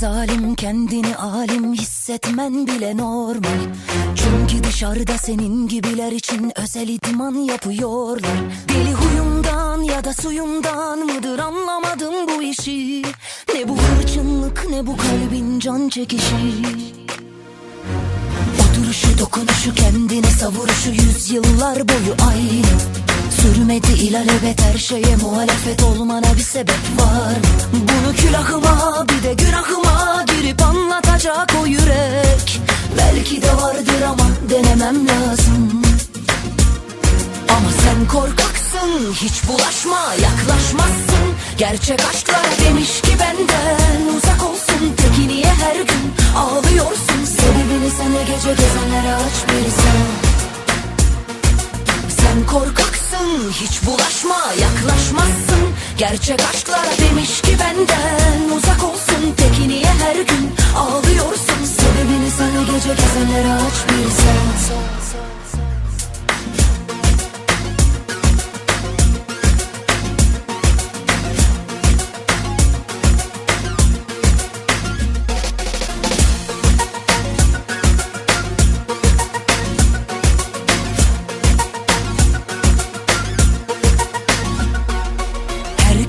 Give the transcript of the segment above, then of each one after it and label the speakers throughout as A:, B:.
A: zalim kendini alim hissetmen bile normal. Çünkü dışarıda senin gibiler için özel idman yapıyorlar. Deli huyumdan ya da suyumdan mıdır anlamadım bu işi. Ne bu hırçınlık ne bu kalbin can çekişi. Oturuşu dokunuşu kendine savuruşu yüzyıllar boyu aynı Sürmedi ilalebet her şeye muhalefet olmana bir sebep var. Bunu külahıma bir de günahıma girip anlatacak o yürek. Belki de vardır ama denemem lazım. Ama sen korkaksın hiç bulaşma yaklaşmazsın. Gerçek aşklar demiş ki benden uzak olsun. Peki niye her gün ağlıyorsun? Sebebini sana gece gezenlere aç bir Sen korkaksın hiç bulaşma yaklaşmazsın. Gerçek aşklar demiş ki benden uzak olsun. Peki niye her gün ağlıyorsun? Sebebini sana gece gezenlere aç bir sen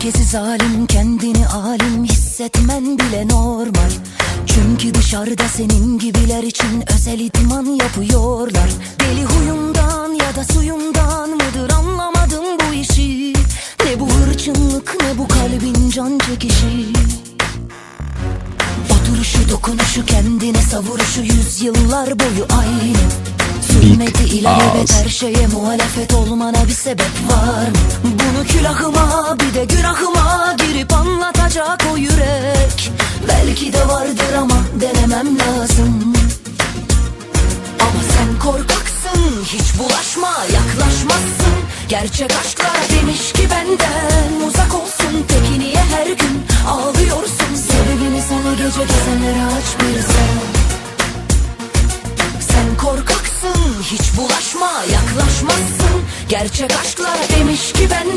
A: Herkesi zalim kendini alim hissetmen bile normal. Çünkü dışarıda senin gibiler için özel idman yapıyorlar. Deli huyumdan ya da suyumdan mıdır anlamadım bu işi? Ne bu hırçınlık ne bu kalbin can çekişi? Oturuşu dokunuşu kendine savuruşu yüzyıllar boyu aynı Sürmedi ilalebet her şeye muhalefet olmana bir sebep var. Bunu külahıma bir de günahıma girip anlatacak o yürek. Belki de vardır ama denemem lazım. Ama sen korkaksın hiç bulaşma yaklaşmazsın. Gerçek aşklar demiş ki hiç bulaşma yaklaşmazsın. Gerçek aşklar demiş ki benden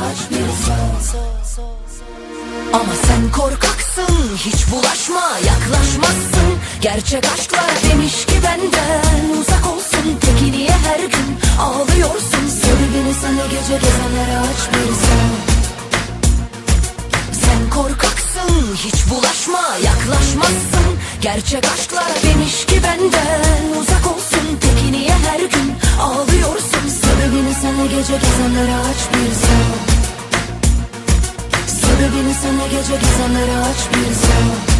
A: aç ama sen korkaksın hiç bulaşma yaklaşmazsın. Gerçek aşklar demiş ki benden uzak olsun. Peki niye her gün ağlıyorsun? Sebebini sana gece gezenlere aç bir sen. Korkaksın hiç bulaşma yaklaşmazsın. Gerçek aşklar demiş ki benden uzak olsun. Peki niye her gün ağlıyorsun? Sebebini sana gece gezenlere aç bir Sebebini sana gece gezenlere aç bir sana